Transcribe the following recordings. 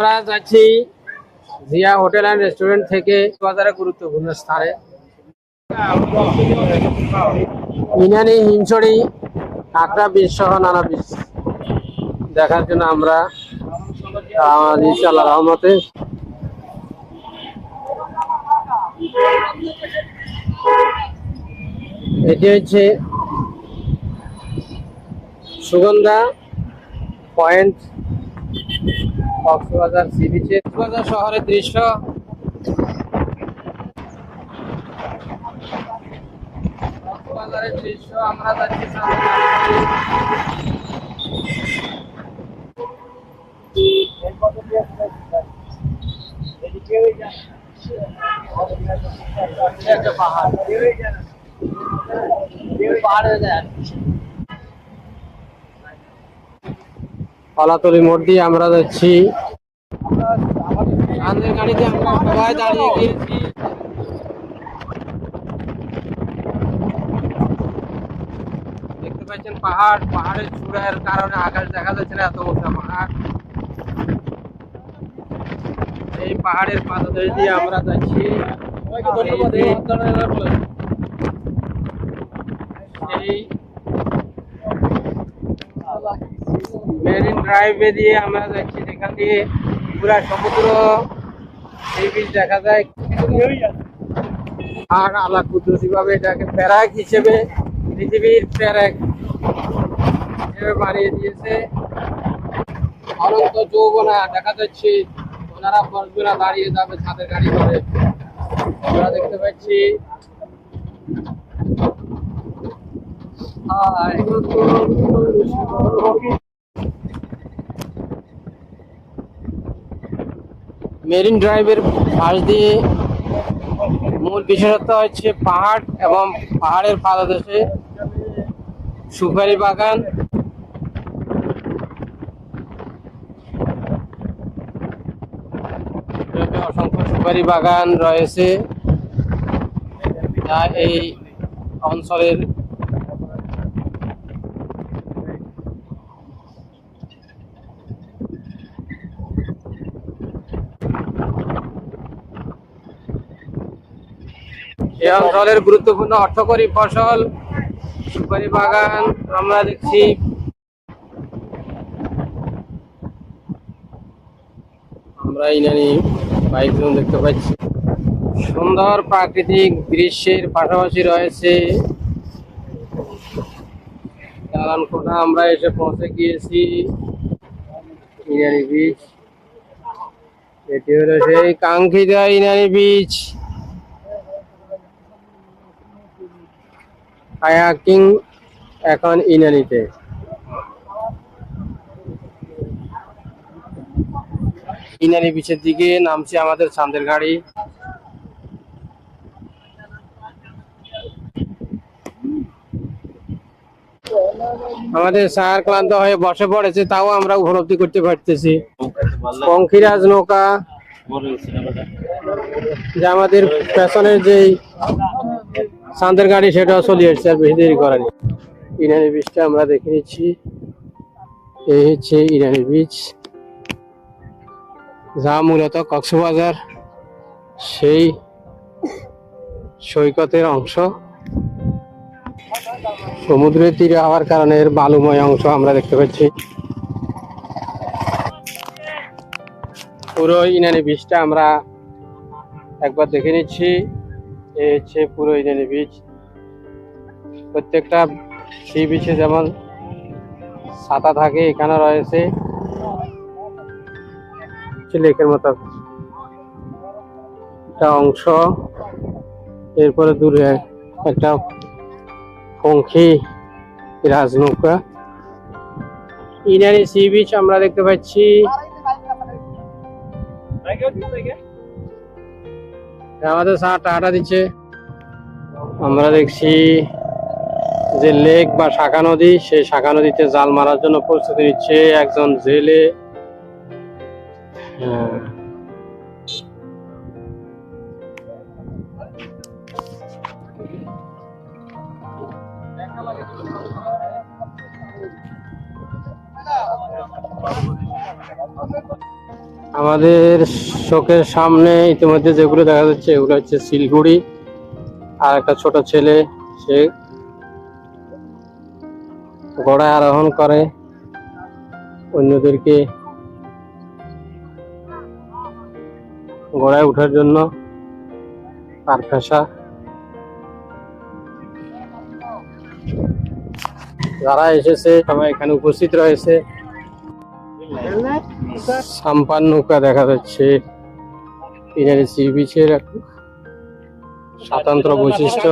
আমরা যাচ্ছি Zia hotel and restaurant থেকে বাজারে গুরুত্বপূর্ণ স্থানে। ইনানি হিমছড়ি কাঁকড়া, বীজ নানা বীজ দেখার জন্য আমরা আল্লাহ রহমতে এটি হচ্ছে সুগন্ধা পয়েন্ট কক্সবাজার সি বিচে কক্সবাজার শহরের দৃশ্য। কক্সবাজারের দৃশ্য আমরা যাচ্ছি একটা পাহাড়। পাহাড়ে। যায় কলাতলি মোড় দিয়ে আমরা যাচ্ছি। আমাদের গাড়িতে আমরা সবাই দাঁড়িয়ে গিয়েছি। দেখতে পাচ্ছেন পাহাড়। পাহাড়ের চূড়ার কারণে আকাশ দেখা যাচ্ছে না এত উঁচা পাহাড়। এই পাহাড়ের পাদদেশ দিয়ে আমরা যাচ্ছি। এই মেরিন ড্রাইভে দিয়ে আমরা যাচ্ছি যেখান দিয়ে পুরা সমুদ্র, এই বীজ দেখা যায়। আর আলা কুদরতি ভাবে এটাকে প্যারাক হিসেবে পৃথিবীর প্যারাক হিসেবে বানিয়ে দিয়েছে। অনন্ত যৌবনা দেখা যাচ্ছে, ওনারা বসবেনা দাঁড়িয়ে যাবে ছাদের গাড়ি করে আমরা দেখতে পাচ্ছি। মেরিন ড্রাইভের পাশ দিয়ে মূল বিশেষত্ব হচ্ছে পাহাড় এবং পাহাড়ের পাদদেশে সুপারি বাগান। অসংখ্য সুপারি বাগান রয়েছে। যা এই অঞ্চলের এই অঞ্চলের গুরুত্বপূর্ণ অর্থকরী ফসল, সুপারি বাগান, আমরা দেখছি। আমরা ইনানি বাইক দেখতে পাচ্ছি। সুন্দর প্রাকৃতিক দৃশ্যের পাশাপাশি রয়েছে আমরা এসে পৌঁছে গিয়েছি। ইনানি বিচ এটি হলো সেই কাঙ্ক্ষিত ইনানি বিচ কায়াকিং এখন ইনানিতে। ইনানি বিচের দিকে নামছে আমাদের চাঁদের গাড়ি। আমাদের স্যার ক্লান্ত হয়ে বসে পড়েছে, তাও আমরা উপলব্ধি করতে পারতেছি। পঙ্খিরাজ নৌকা, যে আমাদের পেছনের যেই চাঁদের গাড়ি সেটাও চলে এসছে, আর বেশি দেরি করেনি ইরানি বীজটা আমরা দেখে নিচ্ছি। এই হচ্ছে ইরানি বীজ যা মূলত কক্সবাজার, সেই সৈকতের অংশ। সমুদ্রের তীরে হওয়ার কারণে এর বালুময় অংশ আমরা দেখতে পাচ্ছি। পুরো ইনানি বীজটা আমরা একবার দেখে নিচ্ছি। এই হচ্ছে পুরো ইনানি বীজ। প্রত্যেকটা সি বিচে যেমন ছাতা থাকে এখানে রয়েছে। লেকের মতো একটা অংশ। এরপরে দূরে একটা পঙ্খী রাজনৌকা। ইনানি সি বিচ আমরা দেখতে পাচ্ছি। আমাদের স্যার টাটা দিচ্ছে আমরা দেখছি যে লেক বা শাখা নদী, সেই শাখা নদীতে জাল মারার জন্য প্রস্তুতি নিচ্ছে একজন জেলে হ্যাঁ। আমাদের চোখের সামনে ইতিমধ্যে যেগুলো দেখা যাচ্ছে, এগুলো হচ্ছে শিলগুড়ি আর একটা ছোট ছেলে, সে ঘোড়ায় আরোহণ করে অন্যদেরকে ঘোড়ায় ওঠার জন্য তার পেশা। যারা এসেছে, সবাই এখানে উপস্থিত রয়েছে। সাম্পান নৌকা দেখা যাচ্ছে। ইনারি সি বিচের স্বতন্ত্র বৈশিষ্ট্য।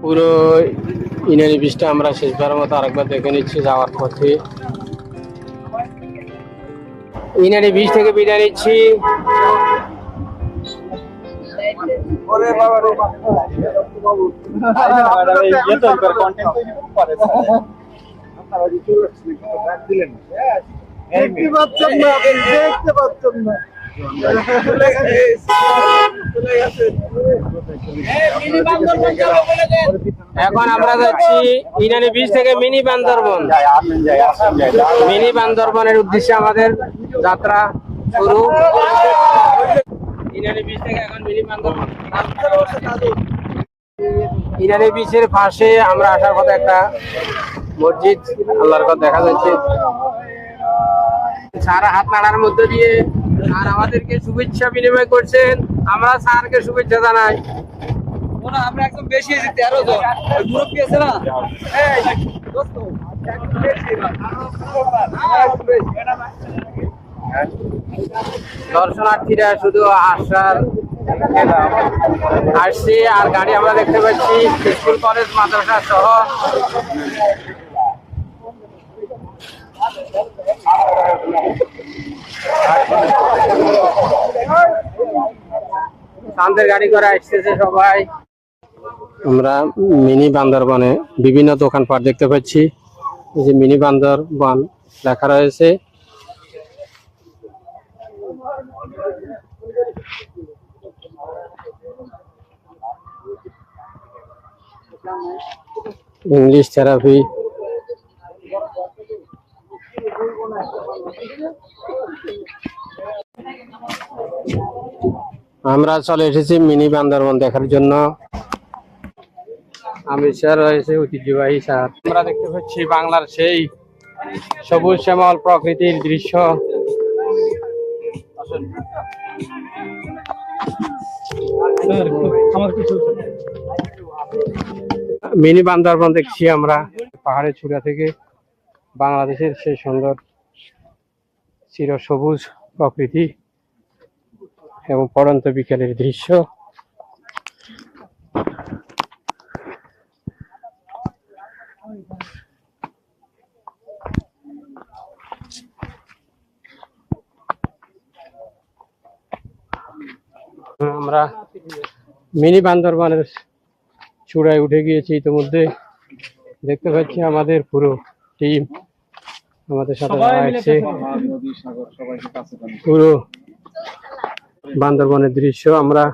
পুরো ইনারি বীজটা আমরা শেষবারের মতো আরেকবার দেখে নিচ্ছি যাওয়ার পথে। ইনারি বীজ থেকে বিদায় নিচ্ছি। দেখতে পাচ্ছেন না। দেখতে পাচ্ছেন না এখন আমরা যাচ্ছি ইনানি বীজ থেকে মিনি বান্দরবন। মিনি বান্দরবনের উদ্দেশ্যে আমাদের যাত্রা শুরু। ইনানি বীজ থেকে এখন বান্দরবন ইনানি পাশে আমরা আসার কথা একটা মসজিদ আল্লাহর কথা দেখা যাচ্ছে। সারা হাত নাড়ার মধ্যে দিয়ে আর আমাদেরকে শুভেচ্ছা বিনিময় করছেন। আমরা স্যারকে শুভেচ্ছা জানাই। ওরা আমরা একদম বেশি এসে তেরো জন। গ্রুপ না? এই, দর্শনার্থীরা শুধু আসার আসছে, আর গাড়ি আমরা দেখতে পাচ্ছি, স্কুল, কলেজ, মাদ্রাসা সহ। গাড়ি সবাই। আমরা মিনি বান্দরবনে বিভিন্ন দোকানপাট দেখতে পাচ্ছি। যে মিনি বান্দরবন লেখা রয়েছে। English therapy. আমরা চলে এসেছি মিনি বান্দরবন দেখার জন্য। আমির স্যার রয়েছে ঐতিহ্যবাহী স্যার। আমরা দেখতে পাচ্ছি বাংলার সেই সবুজ শ্যামল প্রকৃতির দৃশ্য। মিনি বান্দরবন দেখছি আমরা। পাহাড়ের চূড়া থেকে বাংলাদেশের সেই সুন্দর চির সবুজ প্রকৃতি এবং পড়ন্ত বিকেলের দৃশ্য। আমরা মিনি বান্দরবানের চূড়ায় উঠে গিয়েছি ইতিমধ্যে। দেখতে পাচ্ছি আমাদের পুরো টিম আমাদের সাথে আসছে পুরো বান্দরবনের দৃশ্য আমরা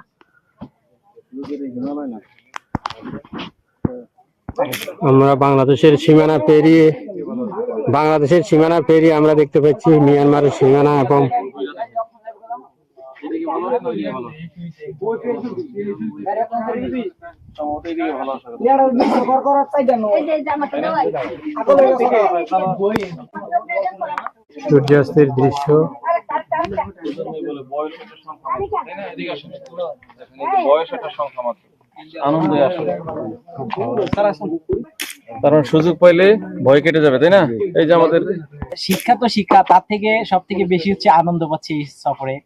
আমরা বাংলাদেশের সীমানা পেরিয়ে বাংলাদেশের সীমানা পেরিয়ে আমরা দেখতে পাচ্ছি মিয়ানমারের সীমানা এবং সূর্যাস্তের দৃশ্য। কারণ সুযোগ পাইলে ভয় কেটে যাবে তাই না? এই যে আমাদের শিক্ষা তো শিক্ষা তার থেকে সব থেকে বেশি হচ্ছে আনন্দ পাচ্ছি সফরে।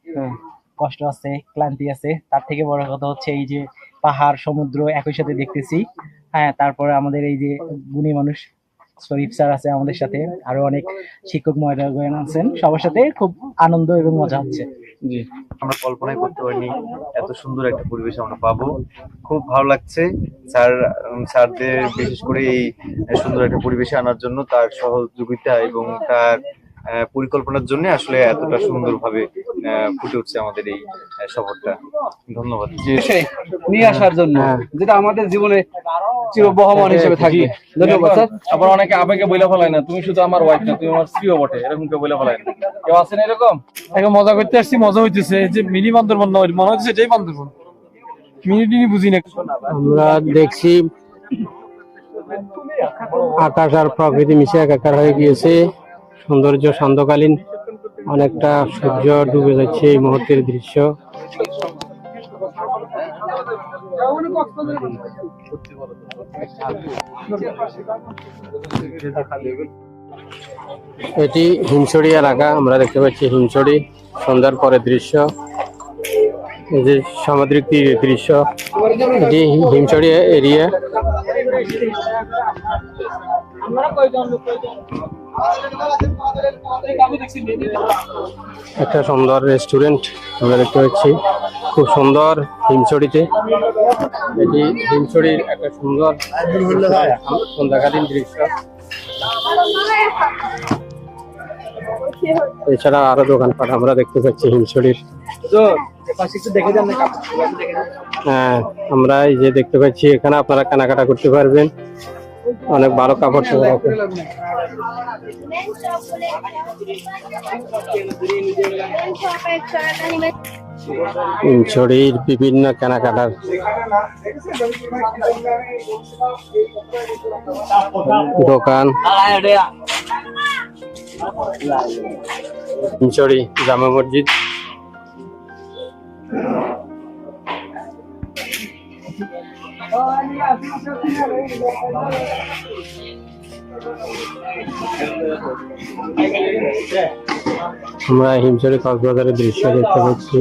কষ্ট আছে ক্লান্তি আছে তার থেকে বড় কথা হচ্ছে এই যে পাহাড়, সমুদ্র একই সাথে দেখতেছি। হ্যাঁ তারপরে আমাদের এই যে গুণী মানুষ, শরীফ স্যার আছে আমাদের সাথে। আরও অনেক শিক্ষক মহোদয়গণ আছেন, সবার সাথে খুব আনন্দ এবং মজা হচ্ছে। জি, আমরা কল্পনাই করতে পারিনি এত সুন্দর একটা পরিবেশ আমরা পাবো। খুব ভালো লাগছে স্যার স্যারদের বিশেষ করে এই সুন্দর একটা পরিবেশে আনার জন্য, তার সহযোগিতা এবং তার পরিকল্পনার জন্য আসলে এতটা সুন্দরভাবে ফুটে উঠছে আমাদের এই সফরটা ধন্যবাদ। নিয়ে আসার জন্য যেটা আমাদের জীবনে চির হিসেবে থাকবে। ধন্যবাদ স্যার। আবার অনেকে আবেগে বইলে ফেলায় না তুমি শুধু আমার ওয়াইফ না তুমি আমার স্ত্রীও বটে এরকম কেউ বইলে ফেলায় না। কেউ আছেন এরকম? এখন মজা করতে আসছি মজা হইতেছে যে মিনি বান্দরবন নয় মনে হচ্ছে এটাই বান্দরবন। মিনি বুঝি না। আমরা দেখছি আকাশ আর প্রকৃতি মিশে একাকার হয়ে গিয়েছে সৌন্দর্য সান্ধ্যকালীন। অনেকটা সূর্য ডুবে যাচ্ছে এই মুহূর্তের দৃশ্য। এটি হিমছড়ি এলাকা, আমরা দেখতে পাচ্ছি হিমছড়ি। সন্ধ্যার পরের দৃশ্য। যে সামুদ্রিক দৃশ্য। এটি হিমছড়ি এরিয়া। একটা সুন্দর রেস্টুরেন্ট আমরা দেখতে পাচ্ছি। খুব সুন্দর হিমছড়িতে। এটি হিমছড়ির একটা সুন্দর সন্ধ্যাকালীন দৃশ্য। এছাড়া আরও দোকানপাট আমরা দেখতে পাচ্ছি হিমছড়ির। হ্যাঁ আমরা এই যে দেখতে পাচ্ছি, এখানে আপনারা কেনাকাটা করতে পারবেন। অনেক ভালো কাপড় আছে হিমছড়ির বিভিন্ন কেনাকাটার। দোকান। হিমছড়ি জামা মসজিদ। আমরা হিমছড়ি কক্সবাজারের দৃশ্য দেখতে পাচ্ছি।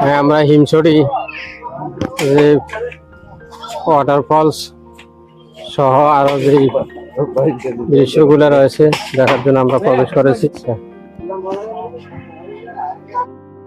হ্যাঁ আমরা হিমছড়ি, যে ওয়াটারফলস সহ আরও যে দৃশ্যগুলো রয়েছে, দেখার জন্য আমরা প্রবেশ করেছি। Thank you.